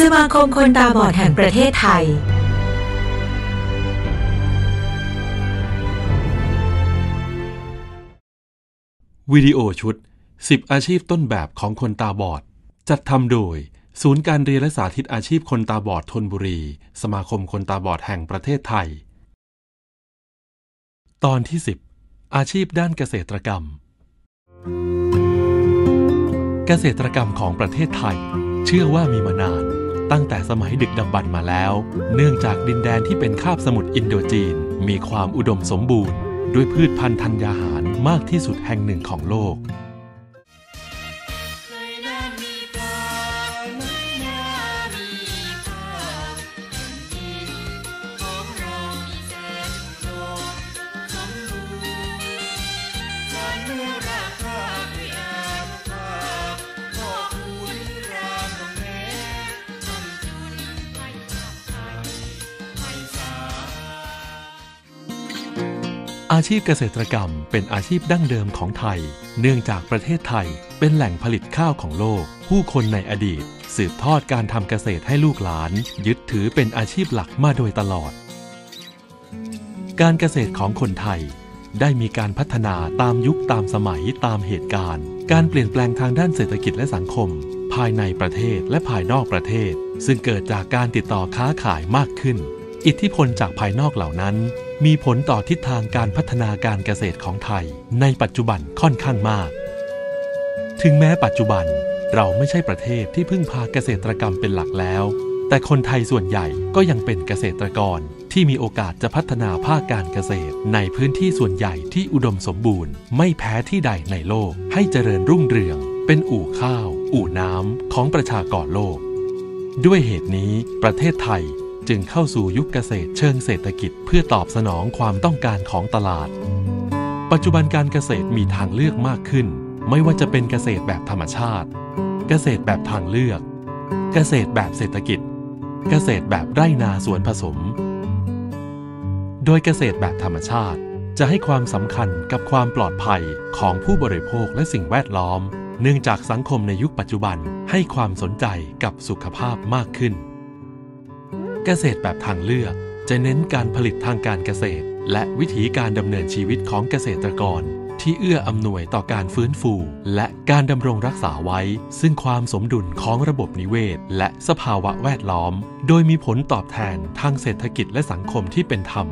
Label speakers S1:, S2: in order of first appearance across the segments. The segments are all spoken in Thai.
S1: สมาคมคนตาบอดแห่งประเทศไทย
S2: วิดีโอชุด 10 อาชีพต้นแบบของคนตาบอด จัดทำโดย ศูนย์การเรียนและสาธิตอาชีพคนตาบอดทนบุรี สมาคมคนตาบอดแห่งประเทศไทย ตอนที่ 10 อาชีพด้านเกษตรกรรม เกษตรกรรมของประเทศไทยเชื่อว่ามีมานาน ตั้งแต่สมัยดึกดำบรรพ์มาแล้ว เนื่องจากดินแดนที่เป็นคาบสมุทรอินโดจีน มีความอุดมสมบูรณ์ ด้วยพืชพันธุ์ธัญญาหารมากที่สุดแห่งหนึ่งของโลก อาชีพเกษตรกรรมเป็นอาชีพดั้งเดิมของไทย เนื่องจากประเทศไทยเป็นแหล่งผลิตข้าวของโลก ผู้คนในอดีต สืบทอดการทำเกษตรให้ลูกหลาน ยึดถือเป็นอาชีพหลักมาโดยตลอด การเกษตรของคนไทย ได้มีการพัฒนาตามยุคตามสมัยตามเหตุการณ์ การเปลี่ยนแปลงทางด้านเศรษฐกิจและสังคม ภายในประเทศและภายนอกประเทศ ซึ่งเกิดจากการติดต่อค้าขายมากขึ้น อิทธิพลจากภายนอกเหล่านั้น มีผลต่อทิศทางการพัฒนาการเกษตรของไทย ในปัจจุบันค่อนข้างมาก ถึงแม้ปัจจุบันเราไม่ใช่ประเทศที่พึ่งพาเกษตรกรรมเป็นหลักแล้ว แต่คนไทยส่วนใหญ่ก็ยังเป็นเกษตรกรที่มีโอกาสจะพัฒนาภาคการเกษตร ในพื้นที่ส่วนใหญ่ที่อุดมสมบูรณ์ ไม่แพ้ที่ใดในโลก ให้เจริญรุ่งเรือง เป็นอู่ข้าว อู่น้ำของประชากรโลก ด้วยเหตุนี้ประเทศไทย จึงเข้าสู่ยุคเกษตรเชิงเศรษฐกิจเพื่อตอบสนองความต้องการของตลาด ปัจจุบันการเกษตรมีทางเลือกมากขึ้น ไม่ว่าจะเป็นเกษตรแบบธรรมชาติ เกษตรแบบทางเลือก เกษตรแบบเศรษฐกิจ เกษตรแบบไร่นาสวนผสม โดยเกษตรแบบธรรมชาติจะให้ความสำคัญกับความปลอดภัยของผู้บริโภคและสิ่งแวดล้อม เนื่องจากสังคมในยุคปัจจุบันให้ความสนใจกับสุขภาพมากขึ้น เกษตรแบบทางเลือก จะเน้นการผลิตทางการเกษตร และวิถีการดำเนินชีวิตของเกษตรกร ที่เอื้ออำนวยต่อการฟื้นฟู และการดำรงรักษาไว้ ซึ่งความสมดุลของระบบนิเวศ และสภาวะแวดล้อม โดยมีผลตอบแทนทางเศรษฐกิจและสังคมที่เป็นธรรม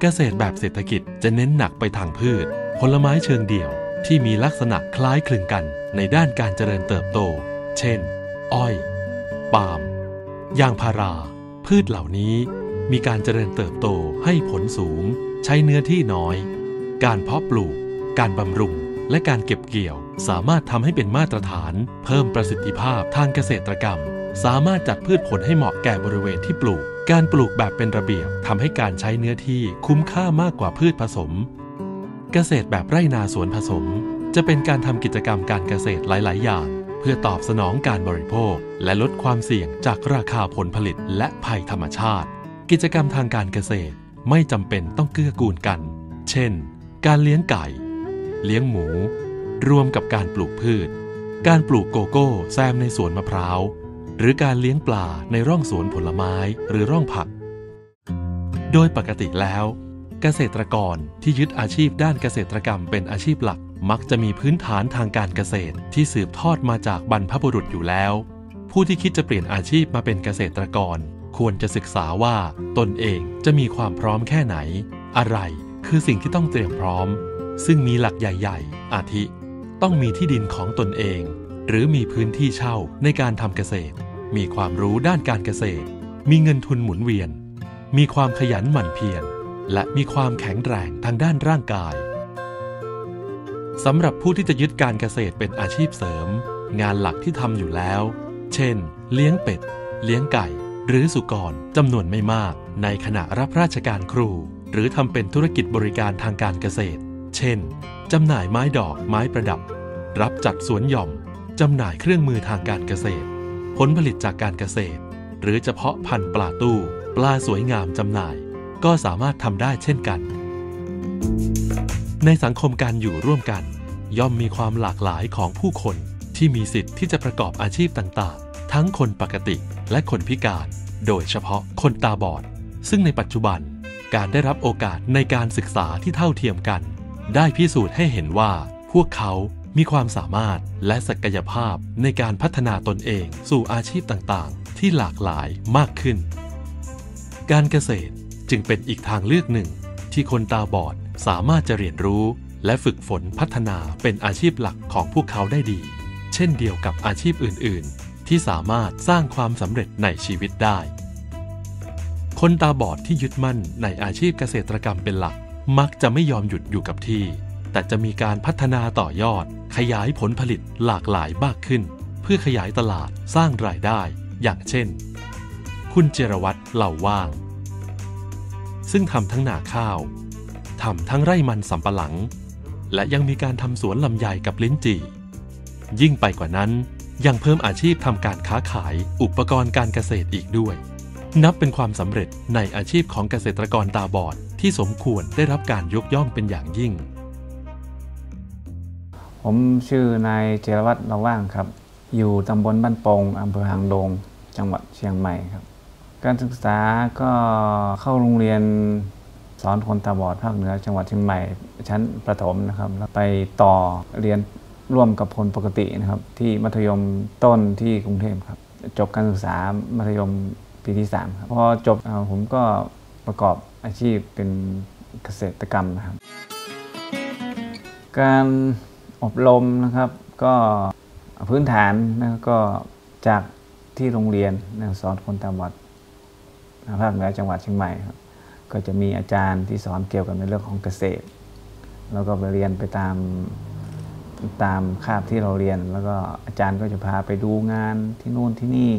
S2: เกษตรแบบเศรษฐกิจจะเน้นหนักไปทางพืช ผลไม้เชิงเดี่ยว ที่มีลักษณะคล้ายคลึงกัน ในด้านการเจริญเติบโต เช่น อ้อย ปาล์มยางพารา พืชเหล่านี้มีการเจริญเติบโตให้ผลสูง ใช้เนื้อที่น้อย การเพาะปลูก การบำรุง และการเก็บเกี่ยว สามารถทำให้เป็นมาตรฐาน เพิ่มประสิทธิภาพทางเกษตรกรรม สามารถจัดพืชผลให้เหมาะแก่บริเวณที่ปลูก การปลูกแบบเป็นระเบียบทำให้การใช้เนื้อที่คุ้มค่ามากกว่าพืชผสม เกษตรแบบไร่นาสวนผสม จะเป็นการทำกิจกรรมการเกษตรหลาย ๆ อย่าง เพื่อตอบสนองการบริโภค และลดความเสี่ยงจากราคาผลผลิตและภัยธรรมชาติ กิจกรรมทางการเกษตรไม่จำเป็นต้องเกื้อกูลกัน เช่น การเลี้ยงไก่ เลี้ยงหมู รวมกับการปลูกพืช การปลูกโกโก้แซมในสวนมะพร้าว หรือการเลี้ยงปลาในร่องสวนผลไม้หรือร่องผัก โดยปกติแล้ว เกษตรกรที่ยึดอาชีพด้านเกษตรกรรมเป็นอาชีพหลัก มักจะมีพื้นฐานทางการเกษตรที่สืบทอดมาจากบรรพบุรุษอยู่แล้ว ผู้ที่คิดจะเปลี่ยนอาชีพมาเป็นเกษตรกร ควรจะศึกษาว่าตนเองจะมีความพร้อมแค่ไหน อะไรคือสิ่งที่ต้องเตรียมพร้อม ซึ่งมีหลักใหญ่ ๆ อาทิ ต้องมีที่ดินของตนเอง หรือมีพื้นที่เช่าในการทำเกษตร มีความรู้ด้านการเกษตร มีเงินทุนหมุนเวียน มีความขยันหมั่นเพียรและมีความแข็งแรงทางด้านร่างกาย สำหรับผู้ที่จะยึดการเกษตรเป็นอาชีพเสริม งานหลักที่ทำอยู่แล้ว เช่น เลี้ยงเป็ด เลี้ยงไก่ หรือสุกรจำนวนไม่มาก ในขณะรับราชการครู หรือทำเป็นธุรกิจบริการทางการเกษตร เช่นจำหน่ายไม้ดอกไม้ประดับ รับจัดสวนหย่อมจำหน่ายเครื่องมือทางการเกษตร ผลผลิตจากการเกษตร หรือเฉพาะพันธุ์ปลาตู้ ปลาสวยงามจำหน่าย ก็สามารถทำได้เช่นกัน ในสังคมการอยู่ร่วมกัน ย่อมมีความหลากหลายของผู้คนที่มีสิทธิ์ที่จะประกอบอาชีพต่างๆ ทั้งคนปกติและคนพิการ โดยเฉพาะคนตาบอด ซึ่งในปัจจุบัน การได้รับโอกาสในการศึกษาที่เท่าเทียมกัน ได้พิสูจน์ให้เห็นว่า พวกเขามีความสามารถและศักยภาพในการพัฒนาตนเองสู่อาชีพต่างๆ ที่หลากหลายมากขึ้น การเกษตรจึงเป็นอีกทางเลือกหนึ่งที่คนตาบอด สามารถจะเรียนรู้และฝึกฝนพัฒนาเป็นอาชีพหลักของพวกเขาได้ดี เช่นเดียวกับอาชีพอื่น ๆ ที่สามารถสร้างความสำเร็จในชีวิตได้ คนตาบอดที่ยึดมั่นในอาชีพเกษตรกรรมเป็นหลัก มักจะไม่ยอมหยุดอยู่กับที่ แต่จะมีการพัฒนาต่อยอด ขยายผลผลิตหลากหลายมากขึ้น เพื่อขยายตลาดสร้างรายได้ อย่างเช่น คุณเจรวัตรเหล่าว่าง ซึ่งทำทั้งนาข้าว ทำทั้งไร่มันสำปะหลัง และยังมีการทำสวนลำไยกับลิ้นจี่ ยิ่งไปกว่านั้นยังเพิ่มอาชีพทำการค้าขายอุปกรณ์การเกษตรอีกด้วย นับเป็นความสำเร็จในอาชีพของเกษตรกรตาบอดที่สมควรได้รับการยกย่องเป็นอย่างยิ่ง
S3: ผมชื่อนายเจรวัตรราว่างครับ อยู่ตำบลบ้านโปงอำเภอหางดง จังหวัดเชียงใหม่ครับ การศึกษาก็เข้าโรงเรียน สอนคนตาบอดภาคเหนือจังหวัดเชียงใหม่ชั้นประถมนะครับแล้วไปต่อเรียนร่วมกับคนปกตินะครับ ที่มัธยมต้นที่กรุงเทพครับ จบการศึกษามัธยมปีที่3ครับพอจบผมก็ประกอบอาชีพเป็นเกษตรกรรมนะครับ การอบรมนะครับก็พื้นฐานนะก็จากที่โรงเรียนนะสอนคนตาบอดภาคเหนือจังหวัดเชียงใหม่ครับ ก็จะมีอาจารย์ที่สอนเกี่ยวกับในเรื่องของเกษตร แล้วก็ไปเรียนไปตามตามคาบที่เราเรียน แล้วก็อาจารย์ก็จะพาไปดูงานที่นู่นที่นี่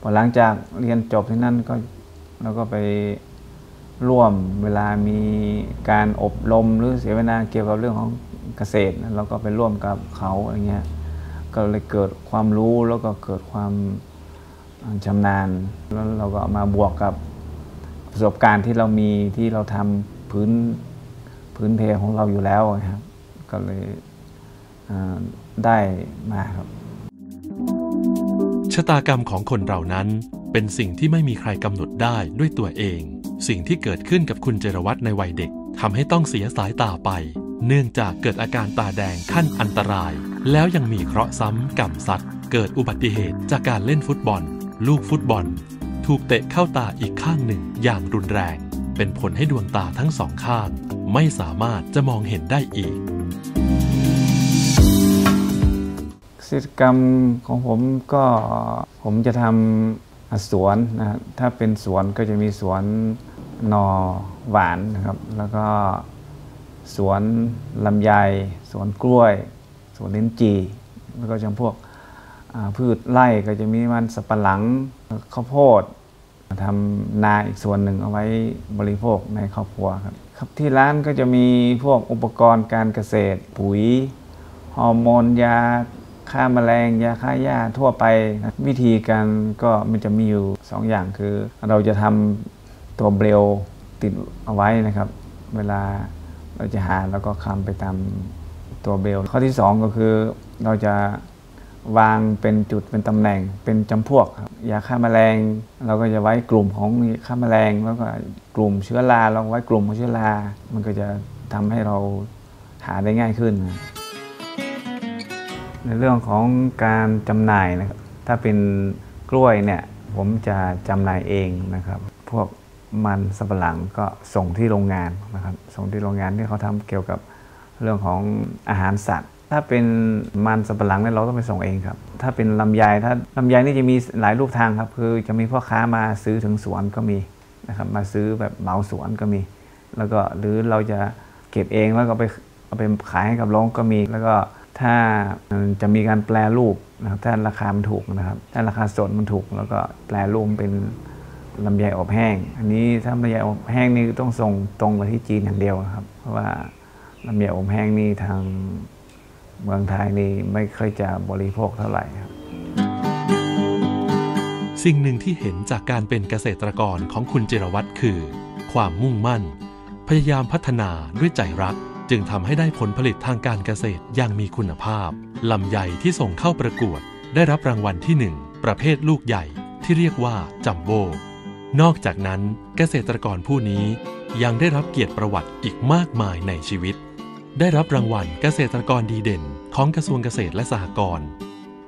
S3: พอหลังจากเรียนจบที่นั่นก็เราก็ไปร่วมเวลามีการอบรมหรือเสวนาเกี่ยวกับเรื่องของเกษตรเราก็ไปร่วมกับเขาอะไรเงี้ยก็เลยเกิดความรู้แล้วก็เกิดความชำนาญแล้วเราก็มาบวกกับ ประสบการณ์ที่เรามีที่เราทำพื้นพื้นเพของเราอยู่แล้วครับ ก็เลยได้มาครับ
S2: ชะตากรรมของคนเรานั้นเป็นสิ่งที่ไม่มีใครกำหนดได้ด้วยตัวเอง สิ่งที่เกิดขึ้นกับคุณเจรวัตในวัยเด็กทำให้ต้องเสียสายตาไป เนื่องจากเกิดอาการตาแดงขั้นอันตราย แล้วยังมีเคราะห์ซ้ำกรรมสัตว์ เกิดอุบัติเหตุจากการเล่นฟุตบอล ลูกฟุตบอล ถูกเตะเข้าตาอีกข้างหนึ่งอย่างรุนแรง เป็นผลให้ดวงตาทั้งสองข้าง ไม่สามารถจะมองเห็นได้อีก
S3: กิจกรรมของผมก็ผมจะทำสวนนะถ้าเป็นสวนก็จะมีสวนนอหวานนะครับ แล้วก็สวนลำไย สวนกล้วย สวนลิ้นจี่แล้วก็จำพวกพืชไร่ก็จะมีมันสับปะหลัง ข้าวโพดทำนาอีกส่วนหนึ่งเอาไว้บริโภคในครอบครัวครับครับที่ร้านก็จะมีพวกอุปกรณ์การเกษตร ปุ๋ยฮอร์โมนยาฆ่ามาแมลงยาฆ่าหญ้าทั่วไปนะวิธีการก็มันจะมีอยู่2อย่างคือ เราจะทำตัวเบลติดเอาไว้นะครับ เวลาเราจะหาแล้วก็คำไปตามตัวเบลข้อที่ 2 ก็คือเราจะ วางเป็นจุดเป็นตำแหน่งเป็นจำพวกครับยาฆ่ามาแมลงเราก็จะไว้กลุ่มของฆ่ามาแมลงแล้วก็กลุ่มเชื้อราเราไว้กลุ่มของเชื้อรามันก็จะทำให้เราหาได้ง่ายขึ้น ในเรื่องของการจำหน่ายนะครับถ้าเป็นกล้วยเนี่ยผมจะจำหน่ายเองนะครับ พวกมันสับปะหลังก็ส่งที่โรงงานนะครับส่งที่โรงงานที่เขาทำเกี่ยวกับเรื่องของอาหารสัตว์ ถ้าเป็นมันสับปะหลังเนี่ยเราต้องไปส่งเองครับ ถ้าเป็นลำไยถ้าลำไยนี่จะมีหลายรูปทางครับ คือจะมีพ่อค้ามาซื้อถึงสวนก็มีนะครับมาซื้อแบบเหมาสวนก็มี แล้วก็หรือเราจะเก็บเองแล้วก็ไปเอาไปขายให้กับโรงก็มี แล้วก็ถ้าจะมีการแปลรูปนะครับถ้าราคามันถูกนะครับถ้าราคาสดมันถูก แล้วก็แปลรูปเป็นลำไยอบแห้ง อันนี้ถ้าลำไยอบแห้งนี่ต้องส่งตรงไปที่จีนอย่างเดียวครับ เพราะว่าลำไยอบแห้งนี่ทาง เมืองไทยนี่ไม่ค่อยจะบริโภคเท่าไหร่ครับ
S2: สิ่งหนึ่งที่เห็นจากการเป็นเกษตรกรของคุณเจรวัตรคือ ความมุ่งมั่น พยายามพัฒนาด้วยใจรัก จึงทำให้ได้ผลผลิตทางการเกษตรอย่างมีคุณภาพลำไยที่ส่งเข้าประกวด ได้รับรางวัลที่1ปประเภทลูกใหญ่ที่เรียกว่าจัมโบ้นอกจากนั้นเกษตรกรผู้นี้ยังได้รับเกียรติประวัติอีกมากมายในชีวิต ได้รับรางวัลเกษตรกรดีเด่น ของกระทรวงเกษตรและสหกรณ์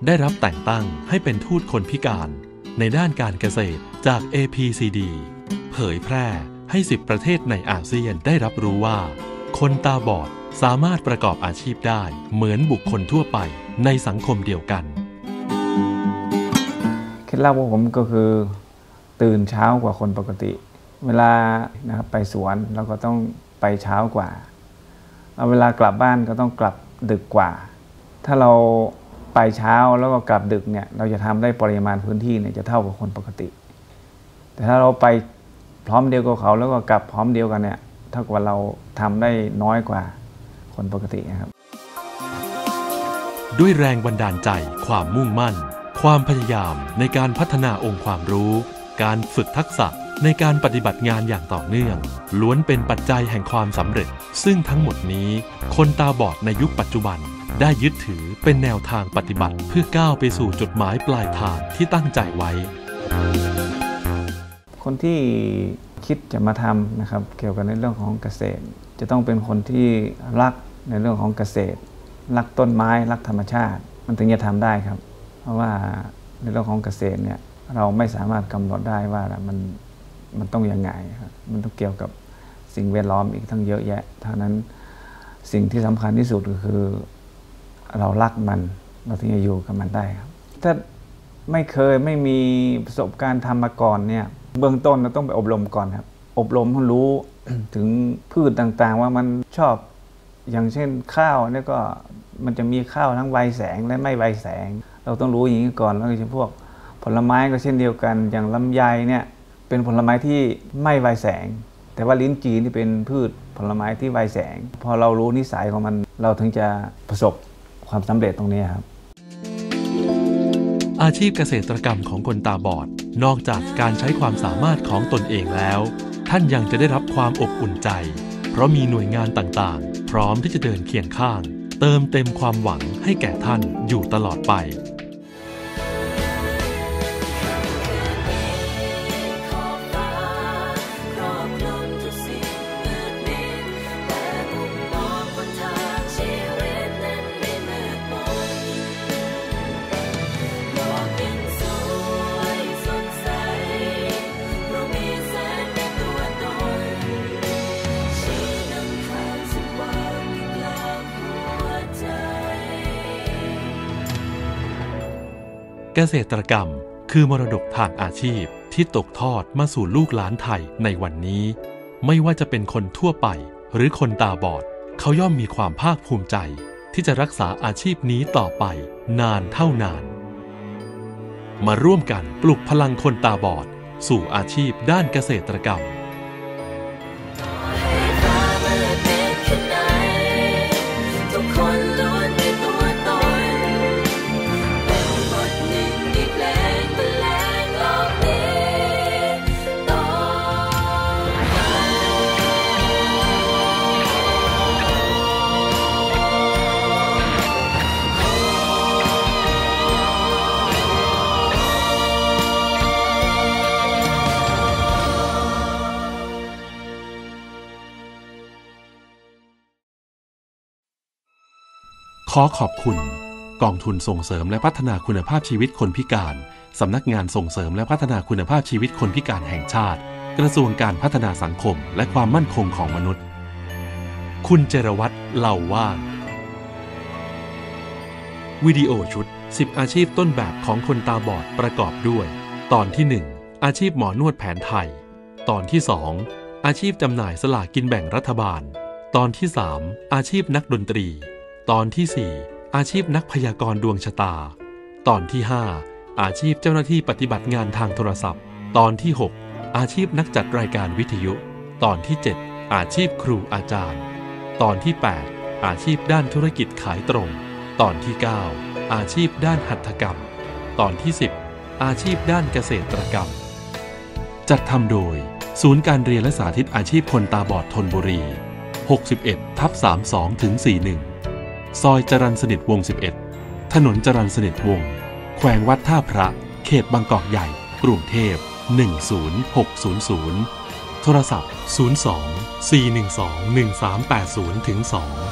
S2: ได้รับแต่งตั้งให้เป็นทูตคนพิการ ในด้านการเกษตรจาก APCD เผยแพร่ให้ 10 ประเทศในอาเซียนได้รับรู้ว่า คนตาบอดสามารถประกอบอาชีพได้เหมือนบุคคลทั่วไปในสังคมเดียวกัน
S3: เคล็ดลับของผมก็คือ ตื่นเช้ากว่าคนปกติ เวลานะครับไปสวนเราก็ต้องไปเช้ากว่า เวลากลับบ้านก็ต้องกลับดึกกว่า ถ้าเราไปเช้าแล้วก็กลับดึกเนี่ยเราจะทำได้ปริมาณพื้นที่เนี่ยจะเท่ากับคนปกติ แต่ถ้าเราไปพร้อมเดียวกับเขาแล้วก็กลับพร้อมเดียวกันเนี่ยเท่ากับเราทำได้น้อยกว่าคนปกตินะครับ
S2: ด้วยแรงบันดาลใจ ความมุ่งมั่น ความพยายามในการพัฒนาองค์ความรู้ การฝึกทักษะ ในการปฏิบัติงานอย่างต่อเนื่อง ล้วนเป็นปัจจัยแห่งความสำเร็จ ซึ่งทั้งหมดนี้ คนตาบอดในยุคปัจจุบัน ได้ยึดถือเป็นแนวทางปฏิบัติเพื่อก้าวไปสู่จุดหมายปลายทางที่ตั้งใจไว้
S3: คนที่คิดจะมาทำนะครับเกี่ยวกับในเรื่องของเกษตร จะต้องเป็นคนที่รักในเรื่องของเกษตร รักต้นไม้รักธรรมชาติ มันถึงจะทำได้ครับ เพราะว่าในเรื่องของเกษตรเนี่ยเราไม่สามารถกำหนดได้ว่ามัน มันต้องยังไงครับมันต้องเกี่ยวกับสิ่งแวดล้อมอีกทั้งเยอะแยะเท่านั้นสิ่งที่สำคัญที่สุดก็คือ เรารักมันเราถึงจะอยู่กับมันได้ครับ ถ้าไม่เคยไม่มีประสบการณ์ทำมาก่อนเนี่ย เบื้องต้นเราต้องไปอบรมก่อนครับ อบรมให้รู้ถึงพืชต่างๆ ว่ามันชอบอย่างเช่นข้าวเนี่ยก็มันจะมีข้าวทั้งไวแสงและไม่ไวแสง เราต้องรู้อย่างนี้ก่อนแล้วก็เฉพวกผลไม้ก็เช่นเดียวกัน อย่างลำไยเนี่ย เป็นผลไม้ที่ไม่ไวแสง แต่ว่าลิ้นจีนี่เป็นพืชผลไม้ที่ไวแสง พอเรารู้นิสัยของมันเราถึงจะประสบความสำเร็จตรงนี้ครับ
S2: อาชีพเกษตรกรรมของคนตาบอด นอกจากการใช้ความสามารถของตนเองแล้ว ท่านยังจะได้รับความอบอุ่นใจ เพราะมีหน่วยงานต่างๆ พร้อมที่จะเดินเคียงข้าง เติมเต็มความหวังให้แก่ท่านอยู่ตลอดไป
S4: เก
S2: ษตรกรรม คือมรดกทางอาชีพที่ตกทอดมาสู่ลูกหลานไทยในวันนี้ ไม่ว่าจะเป็นคนทั่วไป หรือคนตาบอด เขาย่อมมีความภาคภูมิใจ ที่จะรักษาอาชีพนี้ต่อไป นานเท่านาน มาร่วมกันปลุกพลังคนตาบอด สู่อาชีพด้านเกษตรกรรม ขอขอบคุณ กองทุนส่งเสริมและพัฒนาคุณภาพชีวิตคนพิการ สำนักงานส่งเสริมและพัฒนาคุณภาพชีวิตคนพิการแห่งชาติ กระทรวงการพัฒนาสังคมและความมั่นคงของมนุษย์ คุณเจรวัตรเหล่าว่างวิดีโอชุด 10 อาชีพต้นแบบของคนตาบอดประกอบด้วย ตอนที่ 1 อาชีพหมอนวดแผนไทย ตอนที่ 2 อาชีพจำหน่ายสลากกินแบ่งรัฐบาล ตอนที่ 3 อาชีพนักดนตรี ตอนที่ 4 อาชีพนักพยากรณ์ดวงชะตา ตอนที่ 5 อาชีพเจ้าหน้าที่ปฏิบัติงานทางโทรศัพท์ ตอนที่ 6 อาชีพนักจัดรายการวิทยุ ตอนที่ 7 อาชีพครูอาจารย์ ตอนที่ 8 อาชีพด้านธุรกิจขายตรง ตอนที่ 9 อาชีพด้านหัตถกรรม ตอนที่ 10 อาชีพด้านเกษตรกรรม จัดทำโดย ศูนย์การเรียนและสาธิตอาชีพคนตาบอดทนบุรี 61ทับ32ถึง41 ซอยจรันสนิทวง 11 ถนนจรันสนิทวง แขวงวัดท่าพระ เขตบางกอกใหญ่ กรุงเทพ 10600 โทรศัพท์ 02 412 1380ถึง2